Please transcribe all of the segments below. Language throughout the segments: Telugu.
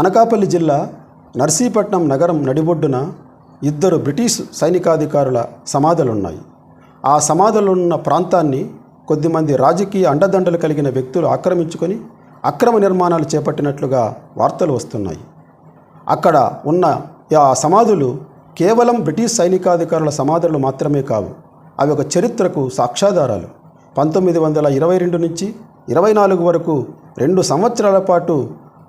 అనకాపల్లి జిల్లా నర్సీపట్నం నగరం నడిబొడ్డున ఇద్దరు బ్రిటిష్ సైనికాధికారుల సమాధులున్నాయి. ఆ సమాధులున్న ప్రాంతాన్ని కొద్దిమంది రాజకీయ అండదండలు కలిగిన వ్యక్తులు ఆక్రమించుకొని అక్రమ నిర్మాణాలు చేపట్టినట్లుగా వార్తలు వస్తున్నాయి. అక్కడ ఉన్న ఆ సమాధులు కేవలం బ్రిటిష్ సైనికాధికారుల సమాధులు మాత్రమే కావు అవి ఒక చరిత్రకు సాక్ష్యాధారాలు. పంతొమ్మిది వందల ఇరవై రెండు నుంచి ఇరవై నాలుగు వరకు రెండు సంవత్సరాల పాటు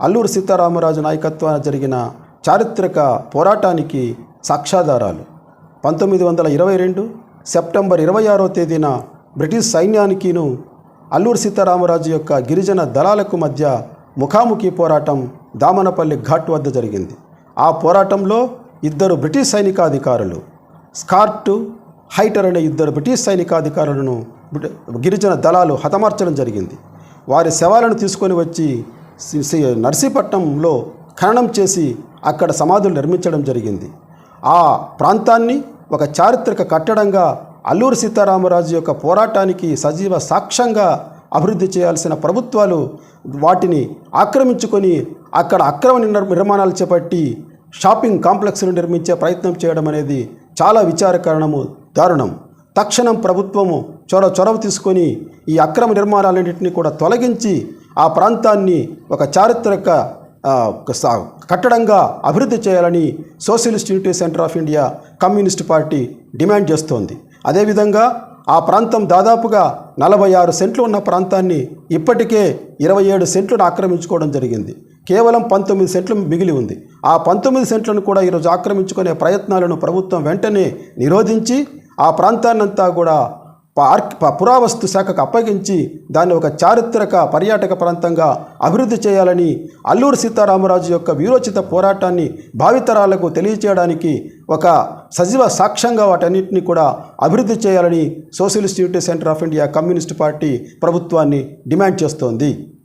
అల్లూరు సీతారామరాజు నాయకత్వాన జరిగిన చారిత్రక పోరాటానికి సాక్ష్యాధారాలు. పంతొమ్మిది వందల ఇరవై రెండు సెప్టెంబర్ ఇరవై ఆరో తేదీన బ్రిటిష్ సైన్యానికిను అల్లూరు సీతారామరాజు యొక్క గిరిజన దళాలకు మధ్య ముఖాముఖి పోరాటం దామనపల్లి ఘాట్ వద్ద జరిగింది. ఆ పోరాటంలో ఇద్దరు బ్రిటిష్ సైనికాధికారులు స్కార్టు హైటర్ అనే ఇద్దరు బ్రిటిష్ సైనికాధికారులను గిరిజన దళాలు హతమార్చడం జరిగింది. వారి శవాలను తీసుకొని వచ్చి నర్సీపట్నంలో ఖననం చేసి అక్కడ సమాధులు నిర్మించడం జరిగింది. ఆ ప్రాంతాన్ని ఒక చారిత్రక కట్టడంగా అల్లూరు సీతారామరాజు యొక్క పోరాటానికి సజీవ సాక్ష్యంగా అభివృద్ధి చేయాల్సిన ప్రభుత్వాలు వాటిని ఆక్రమించుకొని అక్కడ అక్రమ నిర్- నిర్మాణాలు చేపట్టి షాపింగ్ కాంప్లెక్స్ను నిర్మించే ప్రయత్నం చేయడం అనేది చాలా విచారకరణము దారుణం. తక్షణం ప్రభుత్వము చొర చొరవ తీసుకొని ఈ అక్రమ నిర్మాణాలన్నింటినీ కూడా తొలగించి ఆ ప్రాంతాన్ని ఒక చారిత్రక సా- కట్టడంగా అభివృద్ధి చేయాలని socialist unity centre of India communist party demand చేస్తోంది. అదేవిధంగా ఆ ప్రాంతం దాదాపుగా నలభై ఆరు సెంట్లు ఉన్న ప్రాంతాన్ని ఇప్పటికే ఇరవై ఏడు సెంట్లను ఆక్రమించుకోవడం జరిగింది. కేవలం పంతొమ్మిది సెంట్లు మిగిలి ఉంది. ఆ పంతొమ్మిది సెంట్లను కూడా ఈరోజు ఆక్రమించుకునే ప్రయత్నాలను ప్రభుత్వం వెంటనే నిరోధించి ఆ ప్రాంతాన్నంతా కూడా పార్క్ ప- పురావస్తు శాఖకు అప్పగించి దాన్ని ఒక చారిత్రక పర్యాటక ప్రాంతంగా అభివృద్ధి చేయాలని అల్లూరు సీతారామరాజు యొక్క వీరోచిత పోరాటాన్ని భావితరాలకు తెలియచేయడానికి ఒక సజీవ సాక్ష్యంగా వాటన్నిటిని కూడా అభివృద్ధి చేయాలని socialist unity centre of India communist party ప్రభుత్వాన్ని డిమాండ్ చేస్తోంది.